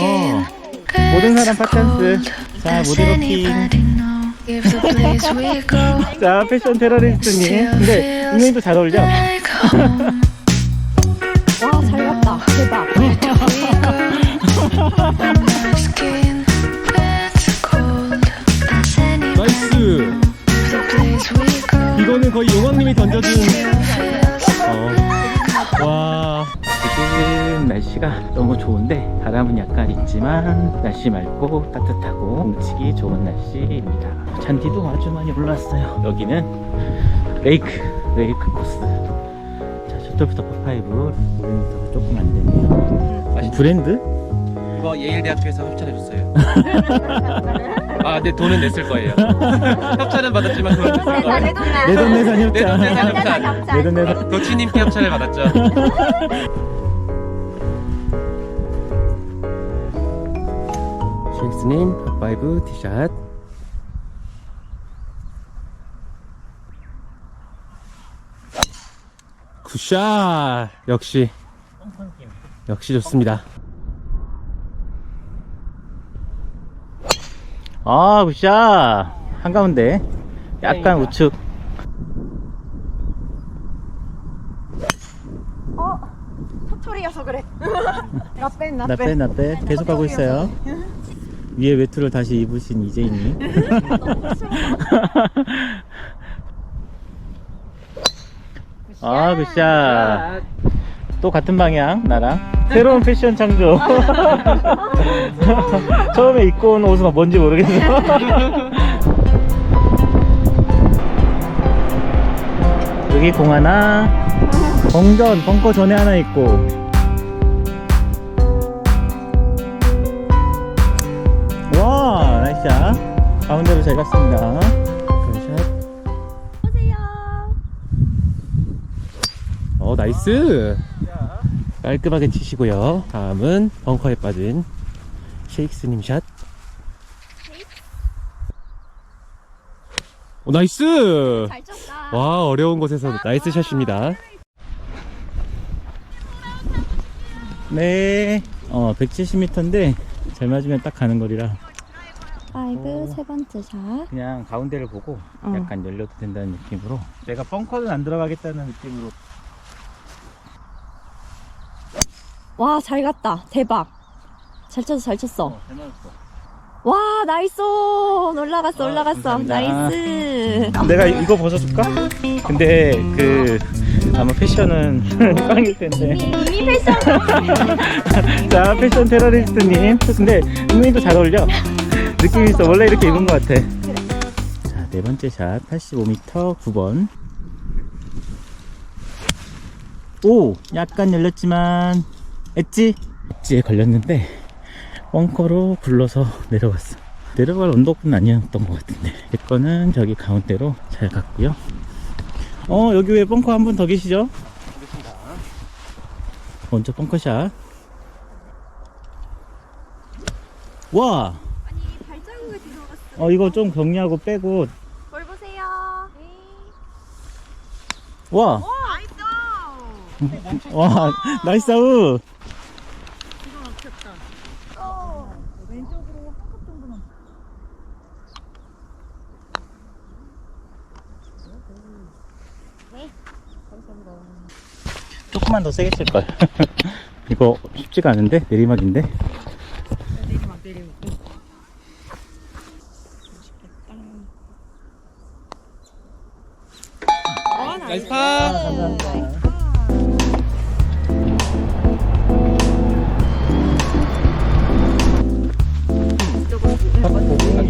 와, 모든 사람 cold? 자, Does 모델 anybody 워킹. know if the place we go 자, 패션 테러리스트님. 근데 은근히도 잘 어울려. 바람은 약간 있지만 날씨 맑고 따뜻하고 공치기 좋은 날씨입니다. 잔디도 아주 많이 올랐어요. 여기는 레이크, 레이크 코스. 자, 셔틀부터 파이브. 브랜드가 조금 안 되네요. 브랜드? 이거 예일대학교에서 협찬해줬어요. 아, 네, 돈은 냈을 거예요. 협찬은 받았지만 돈은 냈을 거예요. 내돈 내산 내돈 내산 협찬. 협찬. 내돈 내산. 도치님께 협찬을 받았죠. 쉐익스님 탑5 티샷 굿샷 역시 역시 좋습니다 아, 굿샷. 한가운데. 약간 우측. 어, 토토리여서 그래. 나 뺀, 나나 빼, 나 빼. 계속 가고 있어요. 위에 외투를 다시 입으신 이재인님. 아, 굿샷. 또 같은 방향, 나랑. 새로운 패션 창조. 처음에 입고 온 옷은 뭔지 모르겠어. 여기 공 하나. 공전, 벙커 전에 하나 있고. 가운데로 잘 갔습니다. 굿샷. 보세요. 어 나이스 깔끔하게 치시고요 다음은 벙커에 빠진 쉐익스님 샷 오, 나이스 잘 쳤다. 와 어려운 곳에서 나이스 샷입니다 네. 어, 170m인데 잘 맞으면 딱 가는 거리라 파이브 세 번째 샷. 그냥 가운데를 보고 어. 약간 열려도 된다는 느낌으로 내가 벙커는 안 들어가겠다는 느낌으로 와, 잘 갔다. 대박. 잘 쳤어, 잘 쳤어. 어, 잘 맞았어. 와, 나이스. 올라갔어, 아, 올라갔어. 감사합니다. 나이스. 내가 이거 벗어줄까? 근데 그 아마 패션은 빵일 텐데 이미 패션. 자 패션 테러리스트님 근데 은근히도 잘 어울려 느낌 있어. 원래 이렇게 입은 것 같아. 자 네 번째 샷. 85m 9번. 오! 약간 열렸지만 엣지? 엣지에 걸렸는데 벙커로 굴러서 내려갔어. 내려갈 언덕은 아니었던 것 같은데. 제 거는 저기 가운데로 잘 갔고요. 어 여기 왜 벙커 한 분 더 계시죠? 먼저 벙커샷. 와 어 이거 좀 정리하고 빼고 뭘 보세요. 와 나이스. 와 나이스 아웃 왼쪽으로 한 컵 정도만. 조금만 더 세게 칠걸 이거 쉽지가 않은데 내리막인데 내리막, 내리막. 나이스. 파 감사합니다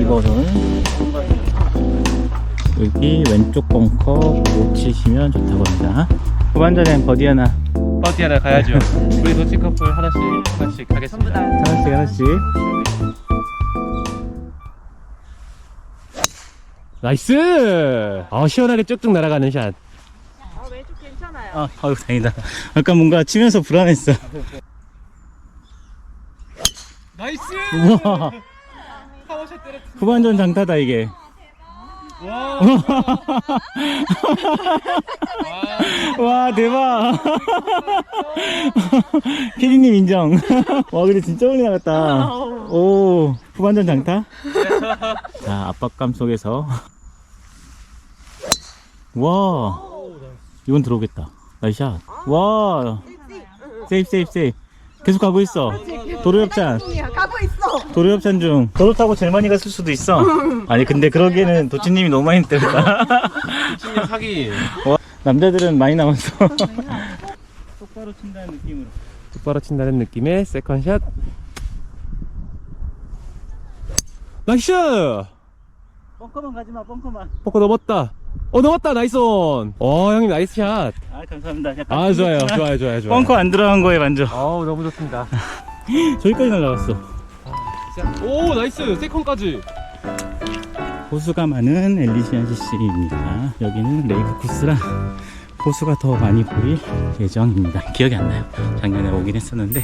이거는 여기 왼쪽 벙커 못 치시면 좋다고 합니다. 후반전엔 버디 하나. 파티 하나 가야죠. 우리 도치 커플 하나씩 하나씩 가겠습니다. 하나씩 하나씩. 나이스! 아 시원하게 쭉쭉 날아가는 샷 아, 아유 다행이다. 아까 뭔가 치면서 불안했어. 나이스! 우와. 후반전 장타다 이게. 와. 와 대박. 피디님 인정. 와 근데 진짜 멀리 나갔다. 오 후반전 장타? 자 압박감 속에서. 와. 이건 들어오겠다 나이샷 와 세이프 세이프 세이프 계속 가고 있어 도로협찬 가고 있어. 도로협찬 중 도로 타고 제일 많이 갔을 수도 있어 아니 근데 그러기에는 도치님이 너무 많이 때렸다 친년 사기. 남자들은 많이 남았어 똑바로 친다는 느낌으로 똑바로 친다는 느낌의 세컨샷. 나이스! 뻥커만 가지마 뻥커만 포커 넘었다. 어 넘었다 나이스 온. 어 형님 나이스 샷. 아 감사합니다. 약간 아 좋아요. 좋아요 좋아요 좋아요. 뻥커 안 들어간 거에 만족. 어우 너무 좋습니다. 저기까지 날라갔어. 오 나이스. 세컨까지. 호수가 많은 엘리시안 CC입니다. 여기는 레이크 코스라 호수가 더 많이 보일 예정입니다. 기억이 안 나요. 작년에 오긴 했었는데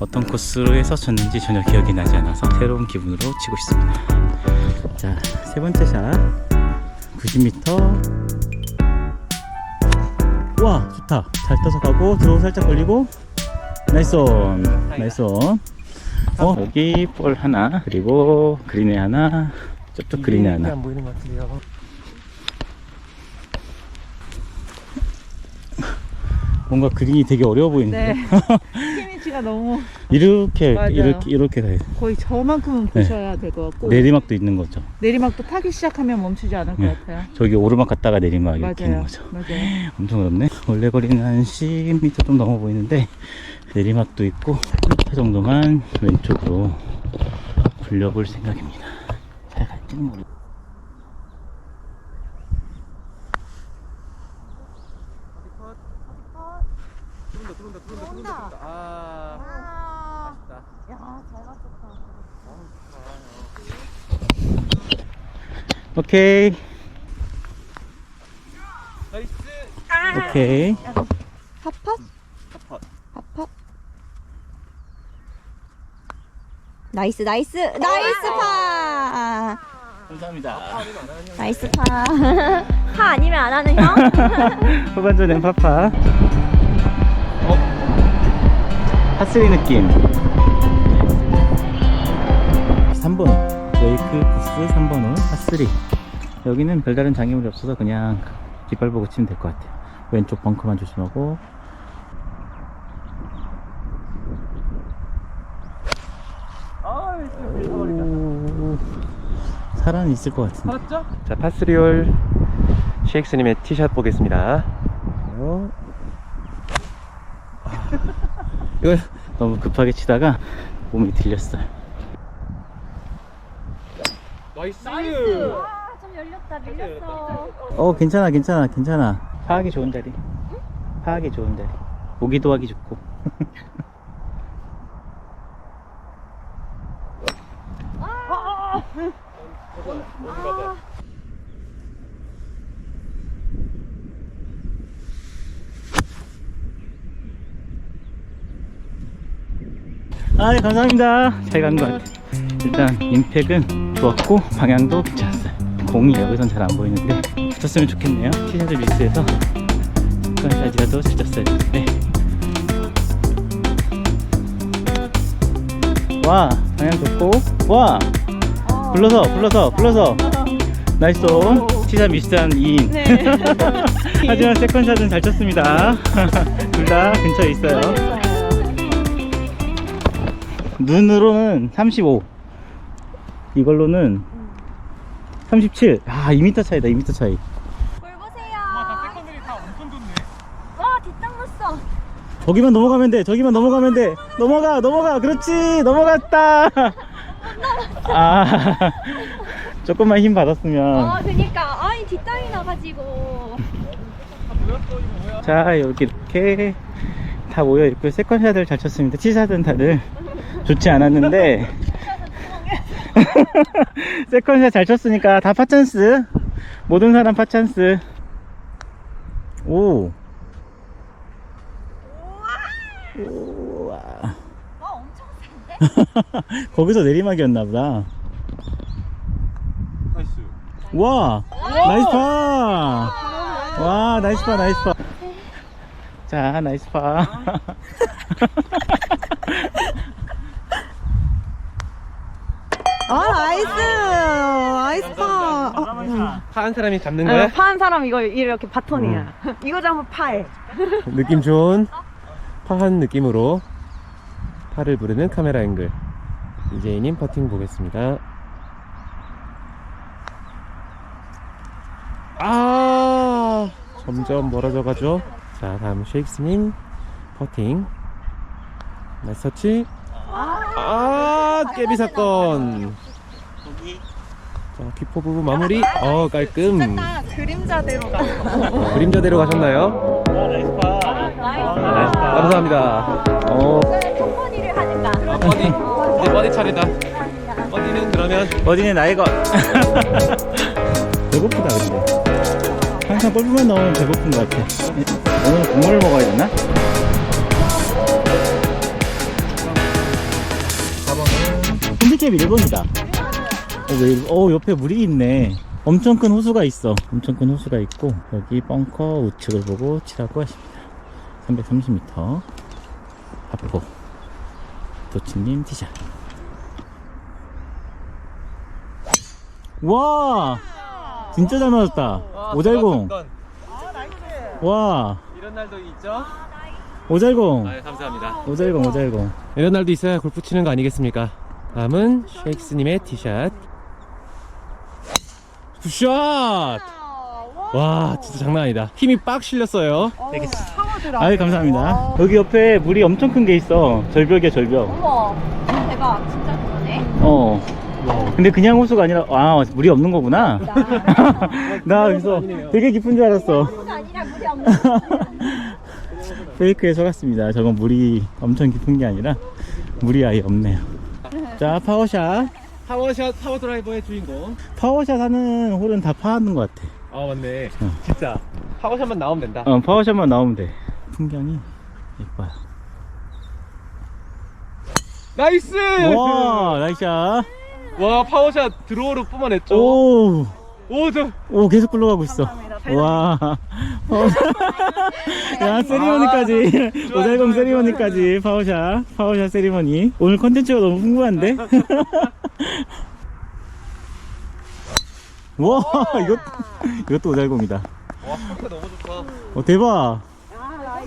어떤 코스로 해서 쳤는지 전혀 기억이 나지 않아서 새로운 기분으로 치고 있습니다. 자 세 번째 샷. 90m 와 좋다. 잘 떠서 가고 들어오 살짝 걸리고. 나이스 온. 나이스 온. 어, 여기 볼 하나 그리고 그린에 하나 저쪽 그린에 하나. 안 보이는 것 같은데요. 뭔가 그린이 되게 어려워 보이는데. 네. 피니치가 너무 이렇게 맞아요. 이렇게 이렇게 가야 돼 거의 저만큼은 네. 보셔야 될 것 같고 내리막도 있는 거죠 내리막도 타기 시작하면 멈추지 않을 네. 것 같아요. 저기 오르막 갔다가 내리막 이렇게 있는 맞아요. 거죠 맞아요. 엄청 어렵네 원래 거리는 한 10m 좀 넘어 보이는데 내리막도 있고 1m 정도만 왼쪽으로 굴려볼 생각입니다 잘 갈지는 모르 아 오케이 나이스. 오케이 핫팟? 핫팟. 핫팟? 나이스 나이스 나이스 파 감사합니다 나이스 파. 파 아니면 안 하는 형? 후반전엔 파파 어? 파3 느낌 코스 3번 홀 파3 여기는 별다른 장애물이 없어서 그냥 뒷발 보고 치면 될 것 같아요 왼쪽 벙커만 조심하고 오, 사람이 있을 것 같은데 살았죠? 자 파스리올 CX님의 티샷 보겠습니다. 어? 이걸 너무 급하게 치다가 몸이 들렸어요. 나이스. 좀 열렸다 밀렸어. 어, 괜찮아, 괜찮아, 괜찮아. 파악이 좋은 자리. 파악이 좋은 자리. 오기도 하기 좋고. 아, 네, 감사합니다. 잘 간 것 같아요. 일단, 임팩은 좋았고, 방향도 괜찮았어요. 공이 여기선 잘 안 보이는데, 붙었으면 좋겠네요. 티샷을 미스해서, 잘 쳤어야 되는데. 와, 방향 좋고, 와! 불러서, 불러서, 불러서. 나이스 온. 티샷 미스한 2인. 네. 하지만 세컨샷은 잘 쳤습니다. 둘 다 근처에 있어요. 눈으로는 35. 이걸로는 37. 아, 2m 차이다, 2m 차이. 볼 보세요. 와 뒷땅 났어. 저기만 넘어가면 돼, 저기만 넘어가면 돼. 넘어가, 넘어가. 그렇지, 넘어갔다. 아, 조금만 힘 받았으면. 어 그니까 아니 뒷땅이 나가지고. 자, 여기 이렇게 다 모여 있고, 세컨샷을 잘 쳤습니다. 티샷은 다들 좋지 않았는데, 세컨샷 잘 쳤으니까 다 파찬스. 모든 사람 파찬스. 오. 우와. 와 엄청 센데? 거기서 내리막이었나 보다. 나이스. 와, 나이스 파. 와, 나이스 파, 나이스 파. 자, 나이스 파. 아 나이스! 나이스 파. 어, 파한 사람이 잡는 어, 거야? 파한 사람 이거 이렇게 바톤이야. 이거 잡으면 파해. 느낌 좋은 파한 느낌으로 파를 부르는 카메라 앵글. 이재희님 퍼팅 보겠습니다. 아 점점 멀어져 가죠? 자 다음 쉐익스님 퍼팅. 나이스 터치 아 깨비 사건. 자 키포 부부 마무리. 어 깔끔. 그림자대로 가. 어, 그림자대로 가셨나요? 나이스 파. 네, 감사합니다. 어, 컴퍼니를 하니까. 아, 버디, 이제 버디 차례다. 버디는 그러면? 어디는 나이가. 배고프다 근데. 항상 골프만 나오면 배고픈 것 같아. 오늘 국물을 먹어야 되나? 4번은 핸디캡 1번이다. 어, 왜, 일- 어 옆에 물이 있네. 엄청 큰 호수가 있어. 엄청 큰 호수가 있고 여기 벙커 우측을 보고 치라고 하십니다. 330m 하포 도치님 티샷. 와! 진짜 잘 맞았다. 오잘공. 와. 이런 날도 있죠? 오잘공. 아, 감사합니다. 오잘공 오잘공. 이런 날도 있어야 골프 치는 거 아니겠습니까? 다음은 쉐익스님의 티샷. 굿샷! 와, 진짜 장난 아니다. 힘이 빡 실렸어요. 아유 감사합니다. 여기 옆에 물이 엄청 큰 게 있어. 절벽이야 절벽. 우와 대박. 진짜 그러네. 어. 근데 그냥 호수가 아니라 아 물이 없는 거구나. 나 여기서 되게 깊은 줄 알았어. 아니라 물이 없는 페이크에 속았습니다. 저건 물이 엄청 깊은 게 아니라 물이 아예 없네요 자 파워샷 파워샷, 파워 드라이버의 주인공. 파워샷 하는 홀은 다 파하는 것 같아 아, 맞네. 어. 진짜. 파워샷만 나오면 된다. 어, 파워샷만 나오면 돼. 풍경이 예뻐요. 나이스! 와, 나이샷. 와, 파워샷 드로우로 뿜어냈죠? 오, 오, 저. 오, 계속 굴러가고 있어. 와. 파워샷. 야, 세리머니까지. 오달공 세리머니까지. 파워샷. 파워샷 세리머니. 오늘 컨텐츠가 너무 풍부한데? 와, 이것, 이것도 오달공이다. 와, 상태 너무 좋다. 어, 대박.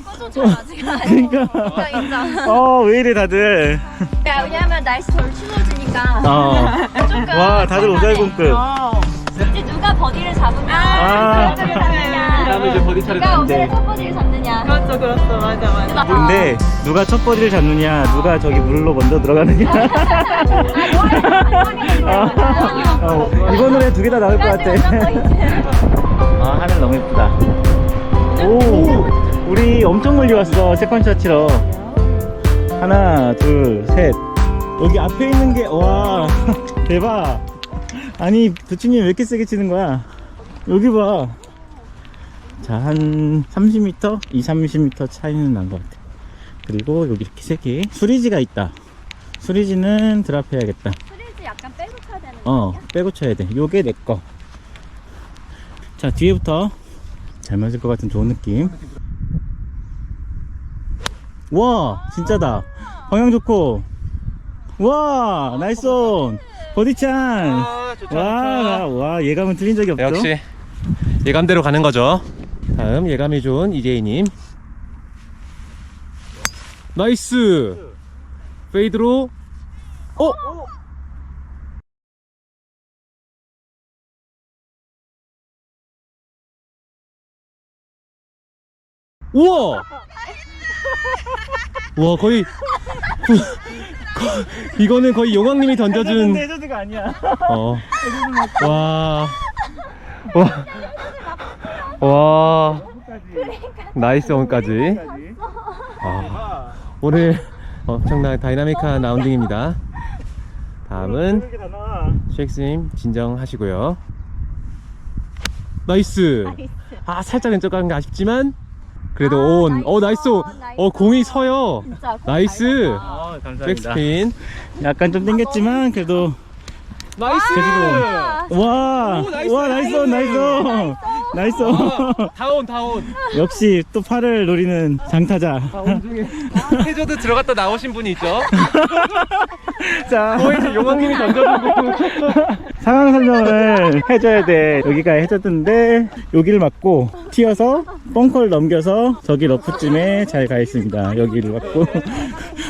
꺼져줘 아직 그러니까. 인정 어, 왜 이래, 다들. 야 왜냐면 날씨 덜 추워지니까 어. 조금 와, 다들 오달공급. 누가 버디를 잡으면 아. 버디를 잡느냐 다음에 이제 버디 차례 누가 네. 오늘의 첫 버디를 잡느냐 그렇죠 그렇죠 맞아 맞아 근데 누가 첫 버디를 잡느냐, 누가 저기 물로 먼저 들어가느냐. 어, 이번 노래 두 개 다 나올 것 같아. 아, 하늘 너무 예쁘다. 오, 우리 엄청 멀리 왔어. 세컨샷 치러. 하나, 둘, 셋. 여기 앞에 있는 게, 와, 대박. 아니, 부치님 왜 이렇게 세게 치는 거야? 여기 봐. 자, 한 30m? 2, 30m 차이는 난 것 같아. 그리고 여기 이렇게 세 개. 수리지가 있다. 수리지는 드랍해야겠다. 프리즈 약간 빼고 쳐야 되는 어, 빼고 쳐야 돼. 요게 내 거. 자, 뒤에부터 잘 맞을 것 같은 좋은 느낌. 와, 진짜다. 방향 좋고. 와, 나이스 온. 버디찬. 아, 좋다, 와, 좋다. 와, 예감은 틀린 적이 없죠? 역시 예감대로 가는 거죠. 다음 예감이 좋은 이재희님. 나이스. 페이드로. 어? 우와! 와 거의 거- 이거는 거의 용왕님이 던져준 레전드가 아니야. 어. 와. 와. 와. 나이스 온까지. 아, 오늘 엄청난 다이나믹한 라운딩입니다. 다음은 이렇게 다 나와. 쉐익스님 진정하시고요. 나이스. 아 살짝 왼쪽 가는 게 아쉽지만 그래도 온. 어 나이스. 온. 어 공이 서요. 진짜 나이스. 아, 감사합니다. 백스핀. 약간 좀 땡겼지만 그래도 나이스. 제주도. 와, 오, 나이스. 와, 나이스, 온, 나이스, 온. 나이스. 온. 아, 다운 다운. 역시 또 팔을 노리는 장타자. 다운 중에 해저드 들어갔다 나오신 분이 있죠. 자, 거의 이제 용왕님이 던져준 거. 상황 설명을 해줘야 돼. 여기가 해저드인데 여기를 맞고 튀어서 벙커를 넘겨서 저기 러프쯤에 잘 가 있습니다. 여기를 맞고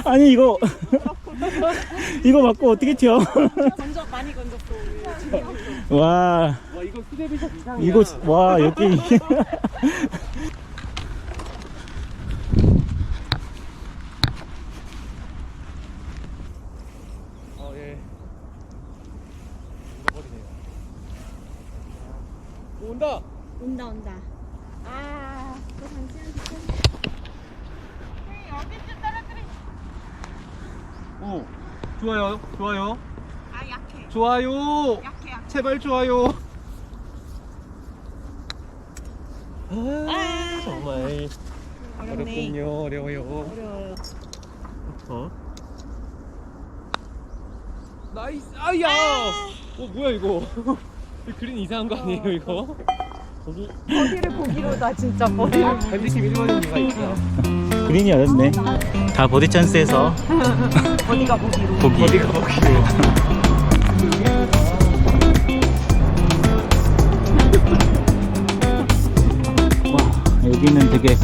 아니 이거 이거 맞고 어떻게 튀어? 건져 많이 건졌어. 와와 이거 수제비샷 이상이야. 이거 와 여기 어 예. 잃어버리네요. 오, 온다. 온다 온다. 아, 또 당신은 오 좋아요 좋아요. 아 약해. 좋아요. 약해 약해. 제발 좋아요. 아, 정말 어렵군요 어려워요. 어려워요. 어? 나이스 아야 어 뭐야 이거 이 그린 이상한 거 아니에요 이거 거기 버디를 보기로 나 진짜 버디를. 반드시 1번인 이유가 있어 그린이 어렵네. 다 버디 찬스에서 버디가 보기로. 보기. 어디가 먹기로 되게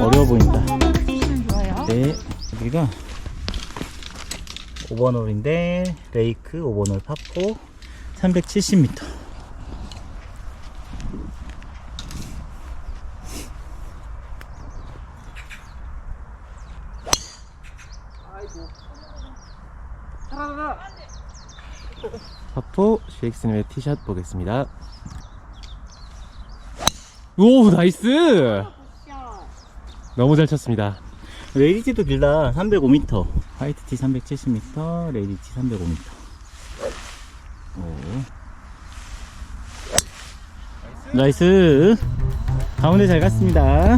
어려워 보인다. 네, 여기가 5번 홀인데 레이크 5번 홀 파포 370m. 파포 쉐익스님의 티샷 보겠습니다 오 나이스 너무 잘 쳤습니다 레이디티도 길다 305m. 화이트티 370m, 레이디티 305m. 오. 나이스. 가운데 잘 갔습니다.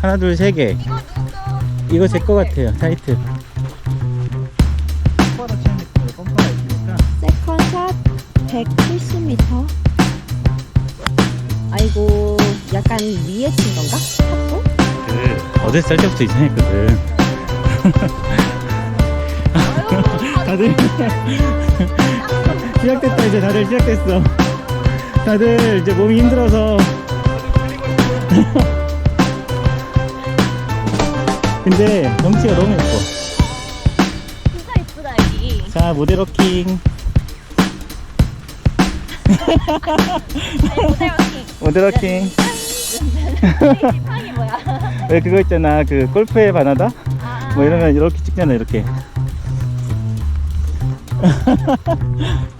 하나, 둘, 세 개. 이거 제 거 같아요. 타이트. 약간 위에 친 건가? 그 어제 쌀 때부터 이상했거든. 다들 시작됐다 이제 다들 시작됐어. 다들 이제 몸이 힘들어서. 근데 경치가 너무 예뻐. 진짜 이쁘다, 여기. 자 모델 워킹. 모델 워킹. 지팡이 뭐야? 왜 그거 있잖아 그 골프의 바나다? 뭐 이러면 이렇게 찍잖아 이렇게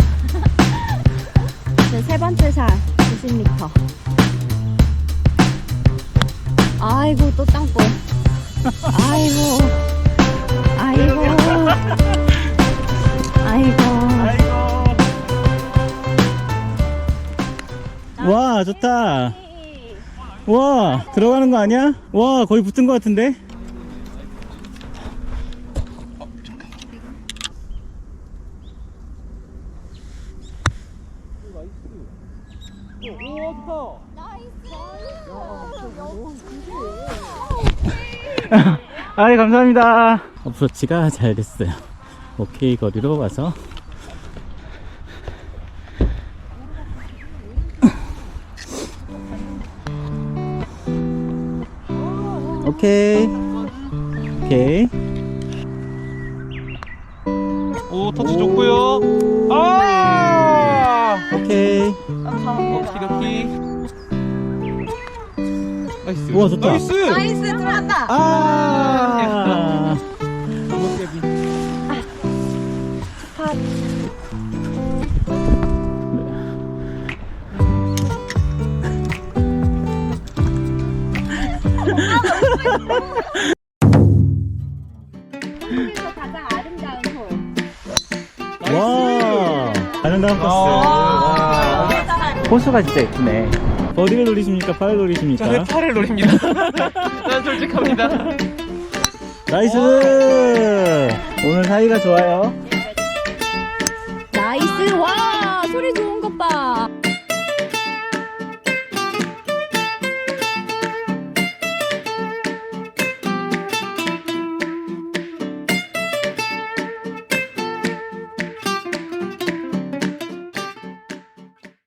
네, 세 번째 샷 90m. 아이고 또 땅볼. 아이고. 아이고. 아이고. 와 좋다 와 들어가는 거 아니야? 와 거의 붙은 거 같은데? 아이 감사합니다 어프로치가 잘 됐어요 오케이 거리로 와서 오케이. 오케이. 오 터치 좋고요. 아! 오케이. 오키도키 나이스. 우와, 좋다. 나이스! 나이스 들어간다. 아 가장 아름다운. 와 아름다운 코스 아. 와. 코스가 진짜 예쁘네 어디를 노리십니까? 팔을 노리십니까? 저는 팔을 노립니다 난 솔직합니다 나이스 오늘 사이가 좋아요